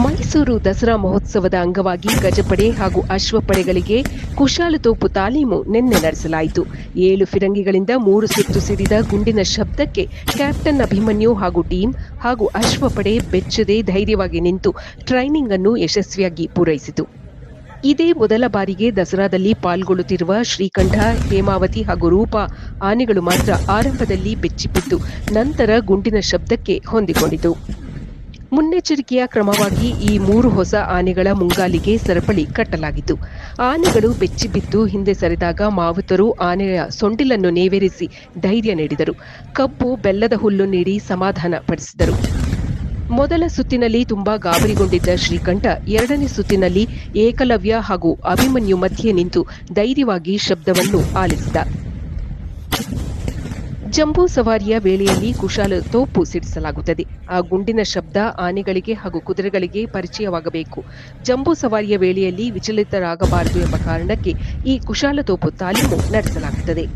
ಮೈಸೂರು ದಸರಾ ಮಹೋತ್ಸವದ ಅಂಗವಾಗಿ ಗಜಪಡೆ ಹಾಗೂ ಅಶ್ವಪಡೆಗಳಿಗೆ ಕುಶಾಲತೋಪು ತಾಲೀಮು ನಿನ್ನೆ ನಡೆಸಲಾಯಿತು. ಏಳು ಫಿರಂಗಿಗಳಿಂದ ಮೂರು ಸುತ್ತು ಸಿಡಿದ ಗುಂಡಿನ ಶಬ್ದಕ್ಕೆ ಕ್ಯಾಪ್ಟನ್ ಅಭಿಮನ್ಯು ಹಾಗೂ ಟೀಮ್ ಹಾಗೂ ಅಶ್ವಪಡೆ ಬೆಚ್ಚದೆ ಧೈರ್ಯವಾಗಿ ನಿಂತು ಟ್ರೈನಿಂಗ್ ಅನ್ನು ಯಶಸ್ವಿಯಾಗಿ ಪೂರೈಸಿತು. ಇದೇ ಮೊದಲ ಬಾರಿಗೆ ದಸರಾದಲ್ಲಿ ಪಾಲ್ಗೊಳ್ಳುತ್ತಿರುವ ಶ್ರೀಕಂಠ, ಹೇಮಾವತಿ ಹಾಗೂ ರೂಪ ಆನೆಗಳು ಮಾತ್ರ ಆರಂಭದಲ್ಲಿ ಬೆಚ್ಚಿಬಿದ್ದು, ನಂತರ ಗುಂಡಿನ ಶಬ್ದಕ್ಕೆ ಹೊಂದಿಕೊಂಡಿತು. ಮುನ್ನೆಚ್ಚರಿಕೆಯ ಕ್ರಮವಾಗಿ ಈ ಮೂರು ಹೊಸ ಆನೆಗಳ ಮುಂಗಾಲಿಗೆ ಸರಪಳಿ ಕಟ್ಟಲಾಗಿತ್ತು. ಆನೆಗಳು ಬೆಚ್ಚಿಬಿದ್ದು ಹಿಂದೆ ಸರಿದಾಗ ಮಾವುತರು ಆನೆಯ ಸೊಂಡಿಲನ್ನು ನೇವೇರಿಸಿ ಧೈರ್ಯ ನೀಡಿದರು. ಕಬ್ಬು, ಬೆಲ್ಲದ ಹುಲ್ಲು ನೀಡಿ ಸಮಾಧಾನ ಪಡಿಸಿದರು. ಮೊದಲ ಸುತ್ತಿನಲ್ಲಿ ತುಂಬಾ ಗಾಬರಿಗೊಂಡಿದ್ದ ಶ್ರೀಕಂಠ, ಎರಡನೇ ಸುತ್ತಿನಲ್ಲಿ ಏಕಲವ್ಯ ಹಾಗೂ ಅಭಿಮನ್ಯು ಮಧ್ಯೆ ನಿಂತು ಧೈರ್ಯವಾಗಿ ಶಬ್ದವನ್ನು ಆಲಿಸಿದ. ಜಂಬೂ ಸವಾರಿಯ ವೇಳೆಯಲ್ಲಿ ಕುಶಾಲ ತೋಪು ಸಿಡಿಸಲಾಗುತ್ತದೆ. ಆ ಗುಂಡಿನ ಶಬ್ದ ಆನೆಗಳಿಗೆ ಹಾಗೂ ಕುದುರೆಗಳಿಗೆ ಪರಿಚಯವಾಗಬೇಕು. ಜಂಬೂ ಸವಾರಿಯ ವೇಳೆಯಲ್ಲಿ ವಿಚಲಿತರಾಗಬಾರದು ಎಂಬ ಕಾರಣಕ್ಕೆ ಈ ಕುಶಾಲ ತೋಪು ತಾಲೀಮು ನಡೆಸಲಾಗುತ್ತದೆ.